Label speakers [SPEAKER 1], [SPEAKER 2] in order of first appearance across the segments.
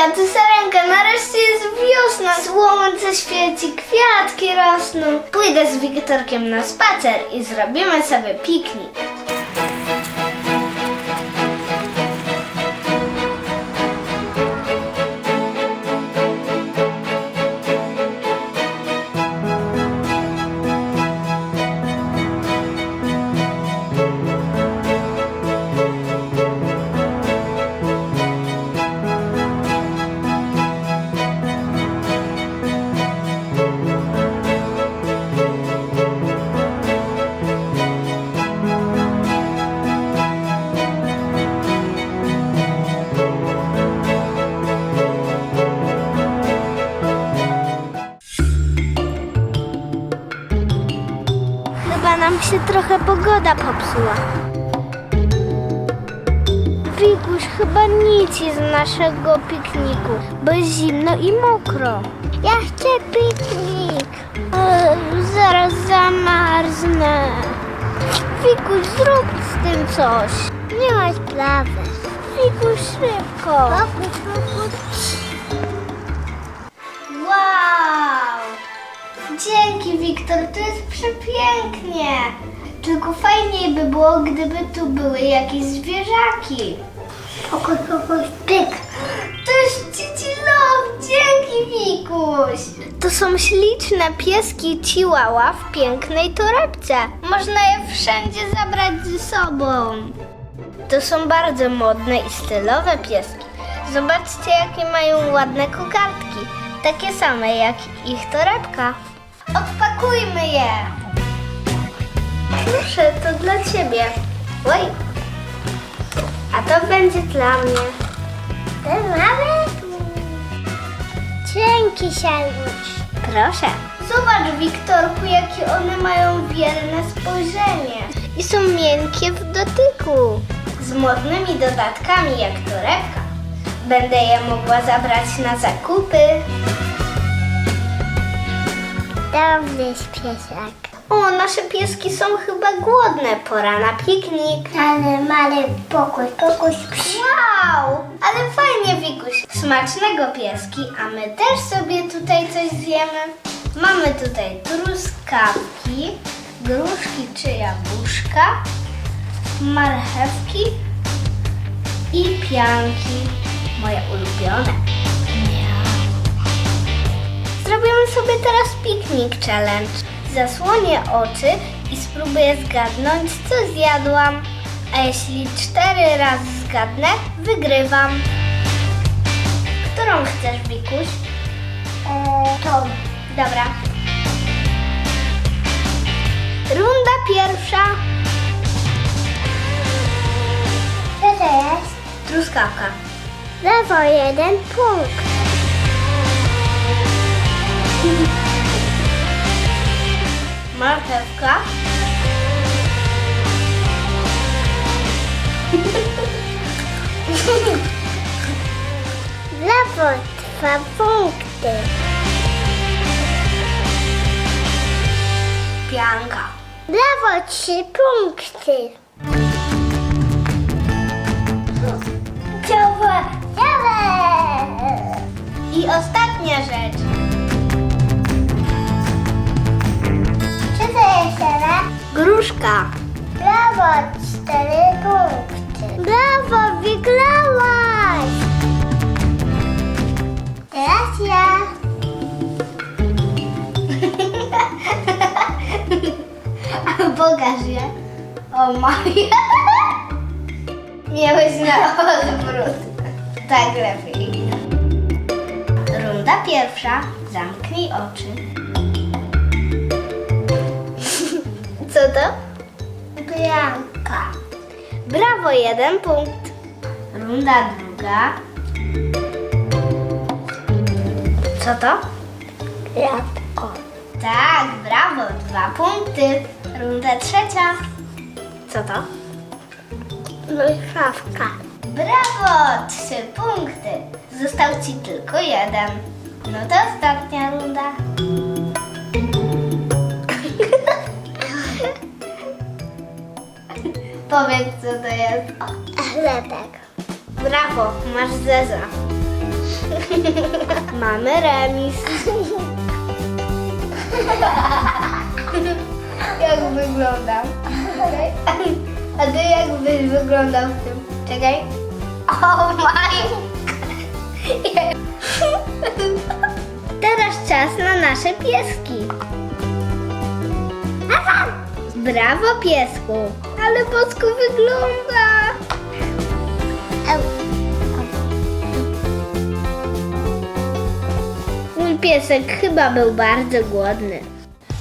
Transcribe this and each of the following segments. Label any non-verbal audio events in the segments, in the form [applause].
[SPEAKER 1] kwiaty, sarenka, nareszcie jest wiosna, słońce świeci, kwiatki rosną. Pójdę z Wiktorkiem na spacer i zrobimy sobie piknik. Się trochę pogoda popsuła. Wikuś, chyba nic z naszego pikniku, bo jest zimno i mokro. Ja chcę piknik. E, zaraz zamarznę. Wikuś, zrób z tym coś. Nie ma sprawy. Wikuś, szybko. Wow! Dzięki, Wiktor, to jest przepięknie. Tylko fajniej by było, gdyby tu były jakieś zwierzaki. Oko, oko, pyk. To jest Cici Love, dzięki, Wikuś. To są śliczne pieski Chihuahua w pięknej torebce. Można je wszędzie zabrać ze sobą. To są bardzo modne i stylowe pieski. Zobaczcie, jakie mają ładne kokardki. Takie same jak ich torebka. Odpakujmy je. Proszę, to dla ciebie. Oj. A to będzie dla mnie. Dla mamy? Dzięki, Sialuś. Proszę. Zobacz, Wiktorku, jakie one mają wierne spojrzenie. I są miękkie w dotyku. Z modnymi dodatkami jak torebka. Będę je mogła zabrać na zakupy. Dobry piesek. O, nasze pieski są chyba głodne. Pora na piknik. Ale mały pokój, pokój. Wow, ale fajnie, Wikuś. Smacznego pieski, a my też sobie tutaj coś zjemy. Mamy tutaj truskawki, gruszki czy jabłuszka, marchewki i pianki. Moje ulubione. Zrobimy sobie teraz piknik challenge. Zasłonię oczy i spróbuję zgadnąć, co zjadłam. A jeśli cztery razy zgadnę, wygrywam. Którą chcesz, Wikuś? Eee, tą. Dobra. Runda pierwsza. Co to jest? Truskawka. Lewo jeden punkt. Marchewka. Lewo dwa punkty. Pianka. Lewo trzy punkty. Działa, działa. I ostatnia rzecz. Gruszka. Brawo, cztery punkty. Brawo, wygrałaś. Teraz ja. [laughs] Pokaż je. O Maria. [laughs] Miałeś na odwrót. Tak lepiej. Runda pierwsza. Zamknij oczy. [laughs] Co to? Blanka. Brawo, jeden punkt. Runda druga. Co to? Jabłko. Tak, brawo, dwa punkty. Runda trzecia. Co to? Mrówka. Brawo, trzy punkty. Został ci tylko jeden. No to ostatnia Powiedz, co to jest. Chlebek. Brawo, masz zeza. Mamy remis. jak wyglądam? Czekaj. A ty jak byś wyglądał w tym? Czekaj. Oh my. Teraz czas na nasze pieski. Brawo piesku, ale bosko wygląda. Mój piesek chyba był bardzo głodny.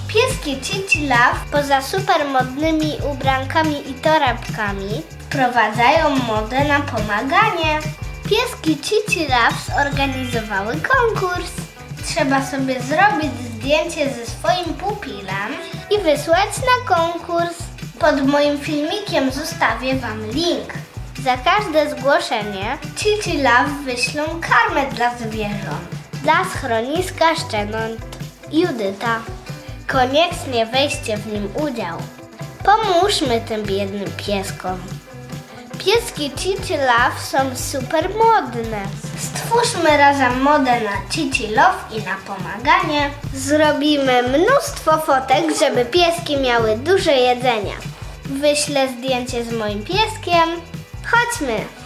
[SPEAKER 1] Pieski Chichi Love poza super modnymi ubrankami i torebkami wprowadzają modę na pomaganie. Pieski Chichi Love zorganizowały konkurs. Trzeba sobie zrobić zdjęcie ze swoim pupilem i wysłać na konkurs. Pod moim filmikiem zostawię Wam link. Za każde zgłoszenie Chichi Love wyślą karmę dla zwierząt. Dla schroniska szczeniąt Judyta. Koniecznie weźcie w nim udział. Pomóżmy tym biednym pieskom. Pieski Chichi Love są super modne. Stwórzmy razem modę na Chichi Love i na pomaganie. Zrobimy mnóstwo fotek, żeby pieski miały dużo jedzenia. Wyślę zdjęcie z moim pieskiem. Chodźmy!